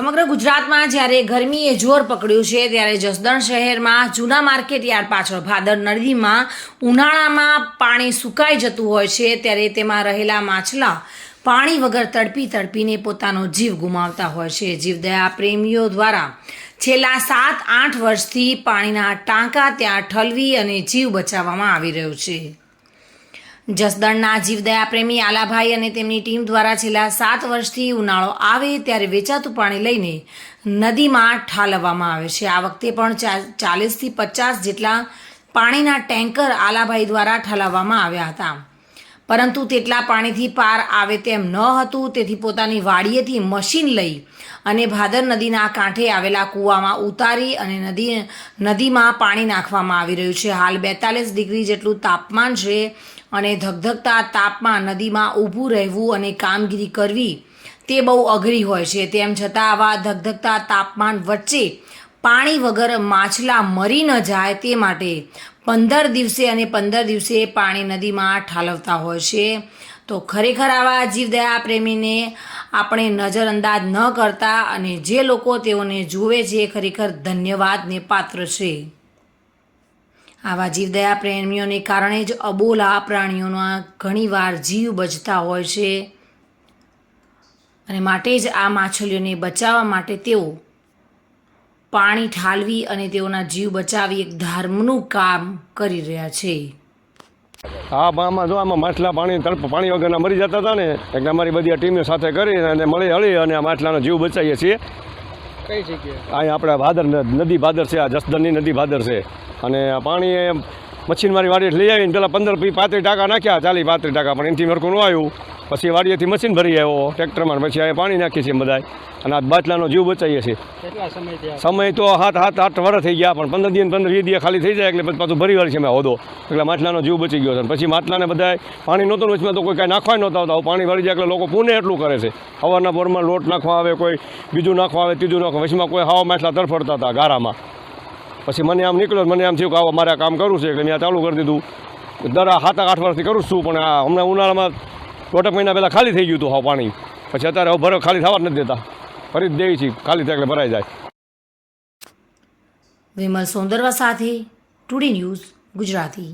સમગ્ર ગુજરાતમાં જ્યારે ગરમીએ જોર પકડ્યું છે, ત્યારે જસદણ શહેરમાં જૂના માર્કેટ યાર્ડ પાછળ ભાદર નદીમાં ઉનાળામાં પાણી સુકાઈ જતું હોય છે, ત્યારે તેમાં રહેલા માછલા પાણી વગર તડપી તડપીને પોતાનો જીવ ગુમાવતા હોય છે. જીવદયા પ્રેમીઓ દ્વારા છેલ્લા સાત આઠ વર્ષથી પાણીના ટાંકા ત્યાં ઠલવી અને જીવ બચાવવામાં આવી રહ્યો છે. જસદણના જીવદયા પ્રેમી આલાભાઈ અને તેમની ટીમ દ્વારા છેલ્લા સાત વર્ષથી ઉનાળો આવે ત્યારે વેચાતું પાણી લઈને નદીમાં ઠાલવવામાં આવે છે. આ વખતે પણ ચાલીસથી પચાસ જેટલા પાણીના ટેન્કર આલાભાઈ દ્વારા ઠાલવવામાં આવ્યા હતા. પરંતુ તેટલા પાણીથી પાર આવે તેમ ન હતું. તેથી પોતાની વાડીએથી મશીન લઈ અને ભાદર નદીના કાંઠે આવેલા કૂવામાં ઉતારી અને નદી, નદીમાં પાણી નાખવામાં આવી રહ્યું છે. હાલ બેતાલીસ ડિગ્રી જેટલું તાપમાન છે અને ધગધગતા તાપમાં નદીમાં ઊભું રહેવું અને કામગીરી કરવી તે બહુ અઘરી હોય છે. તેમ છતાં આવા ધગધગતા તાપમાન વચ્ચે પાણી વગર માછલા મરી ન જાય તે માટે પંદર દિવસે અને પંદર દિવસે પાણી નદીમાં ઠાલવતા હોય છે. તો ખરેખર આવા જીવદયા પ્રેમીને આપણે નજરઅંદાજ ન કરતા અને જે લોકો તેઓને જુએ છે ખરેખર ધન્યવાદને પાત્ર છે. આવા જીવદયા પ્રેમીઓને કારણે જ અબોલા પ્રાણીઓના ઘણીવાર જીવ બચતા હોય છે. અને માટે જ આ માછલીઓને બચાવવા માટે તેઓ પાણી ઠાલવી અને તેઓના જીવ બચાવી એક ધર્મનું કામ કરી રહ્યા છે. હા આમાં જો આમાં માછલા પાણી તડપ પાણી વગરના મરી જતા હતા ને એટલે અમારી બધી આ ટીમે સાથે કરી અને મળી હળી અને આ માછલાનો જીવ બચાવીએ છીએ. કઈ જગ્યાએ? અહીંયા આપણે ભાદર નદી ભાદર છે આ જસદણની નદી ભાદર છે. અને આ પાણી એ મશીન મારી વાડીએ લઈ આવીને પહેલાં પંદર પી પાંત્રીસ ટાકા નાખ્યા ચાલી પાંત્રીસ ટાકા પણ એનાથી મરકું ન આવ્યું. પછી વાડીએથી મશીન ભરી આવ્યો ટ્રેક્ટરમાં પછી આ પાણી નાખીએ છીએ બધાય. અને આ બાટલાનો જીવ બચાવીએ છીએ. સમય તો હાથ હાથ આઠ વર્ષ થઈ ગયા પણ પંદર દિવસ પંદર વીસ દિવસ ખાલી થઈ જાય એટલે પછી પાછું ભરી વાળી છે મેં હોદો. એટલે માટલાનો જીવ બચી ગયો છે. પછી માટલાને બધા પાણી નહોતું વચમાં તો કોઈ કાંઈ નાખવા નહોતા આવતા. પાણી વળી જાય એટલે લોકો પૂને એટલું કરે છે. હવારના પોરમાં લોટ નાખવા આવે કોઈ બીજું નાખવા આવે ત્રીજું નાખવા વચમાં કોઈ હાવ માટલા તરફડતા હતા ગારામાં. પછી મને આમ નીકળ્યો મને આમ થયું કે આવો મારે કામ કરવું છે, એટલે મેં ચાલુ કરી દીધું. દર સાત આઠ વર્ષથી કરું છું, પણ આ હમણાં ઉનાળામાં દોઢક મહિના પહેલાં ખાલી થઈ ગયું હતું હા પાણી. પછી અત્યારે ભરો ખાલી થવા જ નથી દેતા. ફરી જ દેવી છે, ખાલી થાય એટલે ભરાઈ જાય. વિમલ સોંદરવા સાથે ટુડી ન્યૂઝ ગુજરાતી.